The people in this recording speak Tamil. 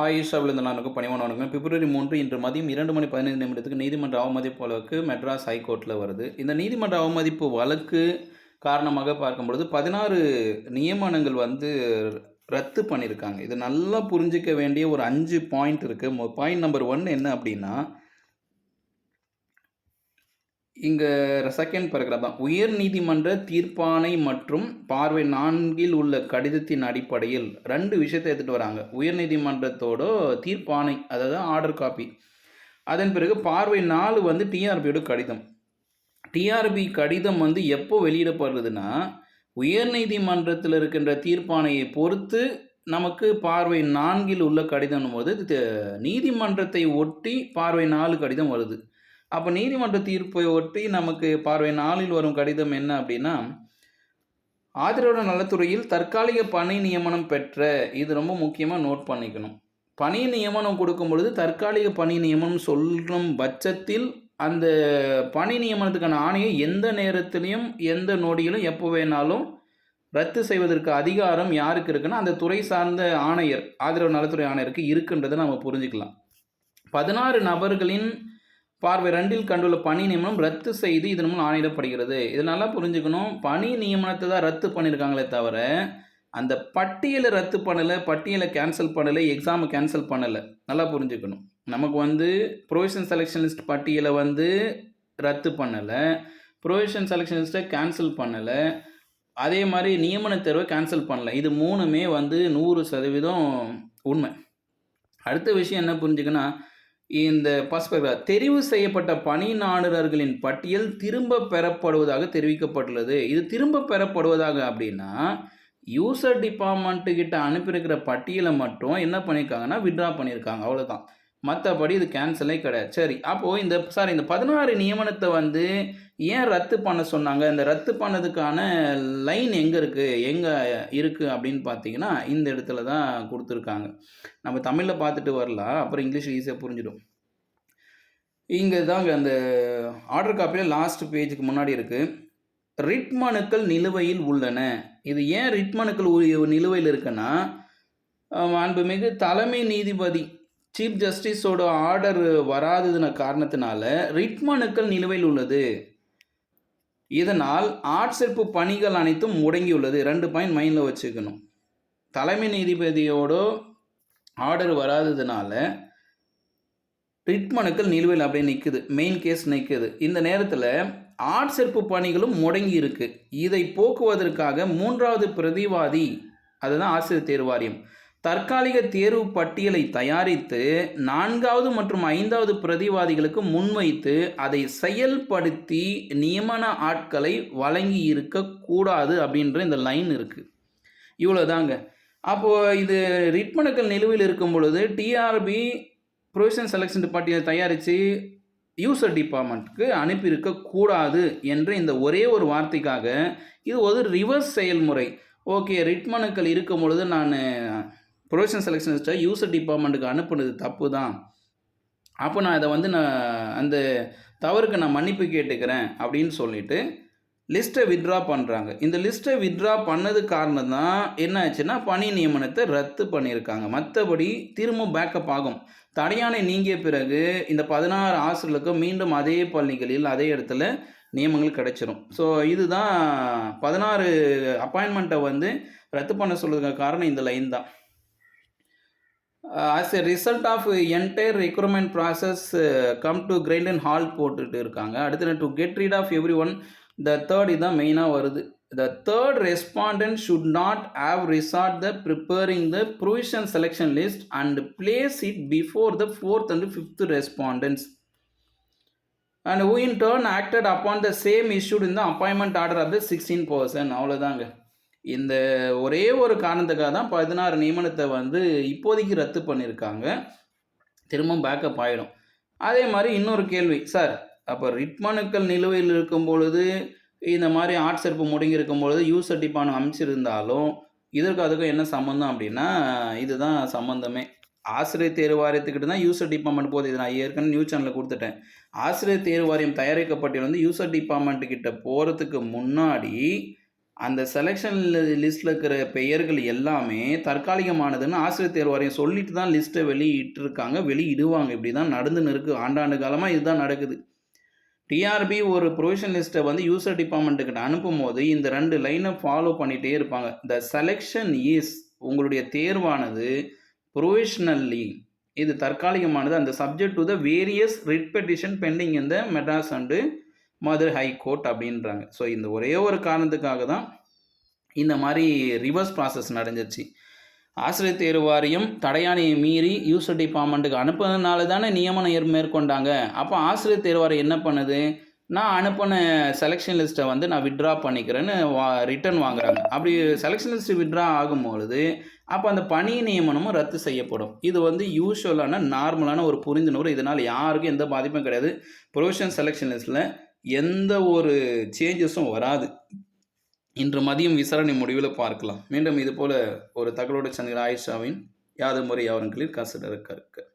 ஆயிஷா விழுந்தனானுக்கு பணிவான வணக்கம். பிப்ரவரி மூன்று இன்று மதியம் இரண்டு மணி பதினைந்து நிமிடத்துக்கு நீதிமன்ற அவமதிப்பு வழக்கு மெட்ராஸ் ஹைகோர்ட்டில் வருது. இந்த நீதிமன்ற அவமதிப்பு வழக்கு காரணமாக பார்க்கும் பொழுது பதினாறு நியமனங்கள் வந்து ரத்து பண்ணியிருக்காங்க. இது நல்லா புரிஞ்சிக்க வேண்டிய ஒரு அஞ்சு பாயிண்ட் இருக்குது பாயிண்ட் நம்பர் ஒன் என்ன அப்படின்னா இங்கே செகண்ட் பேராகிராஃப் தான். உயர் நீதிமன்ற தீர்ப்பானை மற்றும் பார்வை நான்கில் உள்ள கடிதத்தின் அடிப்படையில் ரெண்டு விஷயத்தை எடுத்துகிட்டு வராங்க. உயர் நீதிமன்றத்தோட தீர்ப்பானை அதாவது ஆர்டர் காப்பி அதன் பிறகு பார்வை நாலு வந்து டிஆர்பியோட கடிதம். டிஆர்பி கடிதம் வந்து எப்போ வெளியிடப்படுறதுன்னா உயர் நீதிமன்றத்தில் இருக்கின்ற தீர்ப்பானையை பொறுத்து நமக்கு பார்வை நான்கில் உள்ள கடிதம் போது நீதிமன்றத்தை ஒட்டி பார்வை நாலு கடிதம் வருது. அப்போ நீதிமன்ற தீர்ப்பை ஒட்டி நமக்கு பார்வை நாளில் வரும் கடிதம் என்ன அப்படின்னா ஆதரவு நலத்துறையில் தற்காலிக பணி நியமனம் பெற்ற இது ரொம்ப முக்கியமாக நோட் பண்ணிக்கணும். பணி நியமனம் கொடுக்கும் பொழுது தற்காலிக பணி நியமனம் சொல்லும் பட்சத்தில் அந்த பணி நியமனத்துக்கான ஆணையை எந்த நேரத்திலையும் எந்த நொடியிலும் எப்போ வேணாலும் ரத்து செய்வதற்கு அதிகாரம் யாருக்கு இருக்குன்னா அந்த துறை சார்ந்த ஆணையர் ஆதரவு நலத்துறை ஆணையருக்கு இருக்குன்றதை நம்ம புரிஞ்சுக்கலாம். பதினாறு நபர்களின் பார்வை ரெண்டில் கண்டுள்ள பணி நியமனம் ரத்து செய்து இதன் மூலம் ஆணையிடப்படுகிறது. இது நல்லா புரிஞ்சுக்கணும் பணி நியமனத்தை தான் ரத்து பண்ணியிருக்காங்களே தவிர அந்த பட்டியலை ரத்து பண்ணலை பட்டியலை கேன்சல் பண்ணலை எக்ஸாமை கேன்சல் பண்ணலை. நல்லா புரிஞ்சுக்கணும். நமக்கு வந்து ப்ரொவிஷன் செலெக்ஷன் லிஸ்ட் பட்டியலை வந்து ரத்து பண்ணலை ப்ரொவிஷன் செலெக்ஷன் லிஸ்ட்டை கேன்சல் பண்ணலை அதே மாதிரி நியமன தேர்வை கேன்சல் பண்ணல. இது மூணுமே வந்து நூறு சதவீதம் உண்மை. அடுத்த விஷயம் என்ன புரிஞ்சுக்கன்னா இந்த பஸ்பெக்டா தெரிவு செய்யப்பட்ட பணி நாடுறர்களின் பட்டியல் திரும்ப பெறப்படுவதாக தெரிவிக்கப்பட்டுள்ளது. இது திரும்ப பெறப்படுவதாக அப்படின்னா யூசர் டிபார்ட்மெண்ட்டுக்கிட்ட அனுப்பியிருக்கிற பட்டியலை மட்டும் என்ன பண்ணியிருக்காங்கன்னா விட்ரா பண்ணியிருக்காங்க. அவ்வளோதான் மற்றபடி இது கேன்சலே கிடையாது. சரி அப்போது இந்த சாரி இந்த பதினாறு நியமனத்தை வந்து ஏன் ரத்து பண்ண சொன்னாங்க? இந்த ரத்து பண்ணதுக்கான லைன் எங்கே இருக்குது எங்கே இருக்குது அப்படின்னு பார்த்தீங்கன்னா இந்த இடத்துல தான் கொடுத்துருக்காங்க. நம்ம தமிழில் பார்த்துட்டு வரலாம். அப்புறம் இங்கிலீஷ் ஈஸியாக புரிஞ்சிடும். இங்கே தாங்க அந்த ஆர்டர் காப்பியில் லாஸ்ட் பேஜுக்கு முன்னாடி இருக்குது ரிட் மனுக்கள் நிலுவையில் உள்ளன. இது ஏன் ரிட் மனுக்கள் உ- நிலுவையில் இருக்குன்னா அன்புமிகு தலைமை நீதிபதி சீஃப் ஜஸ்டிஸோட ஆர்டர் வராததுன காரணத்தினால ரிட் மனுக்கள் நிலுவையில் உள்ளது. இதனால் ஆட்சேர்ப்பு பணிகள் அனைத்தும் முடங்கியுள்ளது. ரெண்டு பாயிண்ட் மைண்டில் வச்சுக்கணும். தலைமை நீதிபதியோட ஆர்டர் வராததுனால ரிட் மனுக்கள் நிலுவையில் அப்படியே நிற்குது மெயின் கேஸ் நிற்குது இந்த நேரத்தில் ஆட்சேர்ப்பு பணிகளும் முடங்கி இருக்குது இதை போக்குவதற்காக மூன்றாவது பிரதிவாதி அதுதான் ஆசிரியர் தேர்வு வாரியம் தற்காலிக தேர்வு பட்டியலை தயாரித்து நான்காவது மற்றும் ஐந்தாவது பிரதிவாதிகளுக்கு முன்வைத்து அதை செயல்படுத்தி நியமன ஆட்களை வழங்கி இருக்கக்கூடாது அப்படின்ற இந்த லைன் இருக்குது இவ்வளோதாங்க அப்போது இது ரிட்மனுக்கள் நிலுவையில் இருக்கும் பொழுது டிஆர்பி ப்ரொவிஷன் செலெக்ஷன் பட்டியலை தயாரித்து யூசர் டிபார்ட்மெண்ட்டுக்கு அனுப்பியிருக்கக்கூடாது என்ற இந்த ஒரே ஒரு வார்த்தைக்காக இது ஒரு ரிவர்ஸ் செயல்முறை. ஓகே ரிட்மனுக்கள் இருக்கும் பொழுது நான் ப்ரொவிஷன் செலெக்ஷன் லிஸ்ட்டை யூசர் டிபார்ட்மெண்ட்டுக்கு அனுப்புனது தப்பு தான் அப்போ நான் இதை வந்து நான் அந்த தவறுக்கு நான் மன்னிப்பு கேட்டுக்கிறேன் அப்படின்னு சொல்லிட்டு லிஸ்ட்டை வித்ட்ரா பண்ணுறாங்க இந்த லிஸ்ட்டை வித்ட்ரா பண்ணது காரணம் தான் என்ன ஆச்சுன்னா பணி நியமனத்தை ரத்து பண்ணியிருக்காங்க. மற்றபடி திரும்ப பேக்கப் ஆகும். தடையானை நீங்கிய பிறகு இந்த பதினாறு ஆசிரியர்களுக்கும் மீண்டும் அதே பள்ளிகளில் அதே இடத்துல நியமங்கள் கிடைச்சிரும். ஸோ இதுதான் பதினாறு அப்பாயின்மெண்ட்டை வந்து ரத்து பண்ண சொல்றதுக்கு காரணம் இந்த லைன் தான். As a result of entire recruitment process come to grind and halt போட்டுட்டு இருக்காங்க. அடுத்து to get rid of every one the third இதுதான் மெயினாக வருது. The third respondent should not have resort the preparing the provision selection list and place it before the fourth and fifth respondents and who in turn acted upon the same issued in the appointment order of the 16 person. அவ்வளோதாங்க இந்த ஒரே ஒரு காரணத்துக்காக தான் பதினாறு நியமனத்தை வந்து இப்போதைக்கு ரத்து பண்ணியிருக்காங்க. திரும்பவும் பேக்கப் ஆகிடும் அதே மாதிரி இன்னொரு கேள்வி சார் அப்போ ரிட்மனுக்கள் நிலுவையில் இருக்கும் பொழுது இந்த மாதிரி ஆட்சேர்ப்பு முடங்கி இருக்கும் பொழுது யூசர் டிபான் அமைச்சிருந்தாலும் இதற்கு அதுக்கும் என்ன சம்மந்தம் அப்படின்னா இதுதான் சம்மந்தமே ஆசிரியர் தேர்வு வாரியத்துக்கிட்ட தான் யூசர் டிபார்ட்மெண்ட் போகுது. இது நான் ஏற்கனவே நியூஸ் சேனலில் கொடுத்துட்டேன். ஆசிரியர் தேர்வு வாரியம் தயாரிக்கப்பட்டிருந்த யூசர் டிபார்ட்மெண்ட் கிட்ட போகிறதுக்கு முன்னாடி அந்த செலெக்ஷன் லிஸ்ட்டில் இருக்கிற பெயர்கள் எல்லாமே தற்காலிகமானதுன்னு ஆசிரியர் தேர்வாரியம் சொல்லிட்டு தான் லிஸ்ட்டை வெளியிட்டிருக்காங்க. வெளியிடுவாங்க. இப்படி தான் நடந்துன்னு இருக்குது ஆண்டாண்டு காலமாக இதுதான் நடக்குது. டிஆர்பி ஒரு ப்ரொவிஷன் லிஸ்ட்டை வந்து யூசர் டிபார்ட்மெண்ட்டுக்கிட்ட அனுப்பும்போது இந்த ரெண்டு லைனை ஃபாலோ பண்ணிகிட்டே இருப்பாங்க. த செலெக்ஷன் இஸ் உங்களுடைய தேர்வானது ப்ரொவிஷனல்லி இது தற்காலிகமானது. அந்த subject to the various writ petition pending இந்த Madras and Madurai high court அப்படின்றாங்க. ஸோ இந்த ஒரே ஒரு காரணத்துக்காக தான் இந்த மாதிரி ரிவர்ஸ் ப்ராசஸ் நடந்துருச்சு ஆசிரியர் தேர்வு வாரியம் தடையானையை மீறி யூசர் டிபார்ட்மெண்ட்டுக்கு அனுப்புனதுனால தானே நியமனம் மேற்கொண்டாங்க. அப்போ ஆசிரியர் தேர்வு வாரியம் என்ன பண்ணுது? நான் அனுப்பின செலெக்ஷன் லிஸ்ட்டை வந்து நான் விட்ரா பண்ணிக்கிறேன்னு வா ரிட்டர்ன் வாங்குறாங்க. அப்படி செலெக்ஷன் லிஸ்ட் விட்ரா ஆகும்பொழுது அப்போ அந்த பணி நியமனமும் ரத்து செய்யப்படும். இது வந்து யூஸ்வலான நார்மலான ஒரு புரிந்துணர்வு. இதனால் யாருக்கும் எந்த பாதிப்பும் கிடையாது. ப்ரொவிஷன் செலெக்ஷன் லிஸ்ட்டில் எந்த ஒரு சேஞ்சஸும் வராது. இன்று மதியம் விசாரணை முடிவில் பார்க்கலாம். மீண்டும் இதுபோல் ஒரு தகவலோடு சந்திர ஆயிஷாவின் யாது முறை அவர்களில் கசட இருக்கு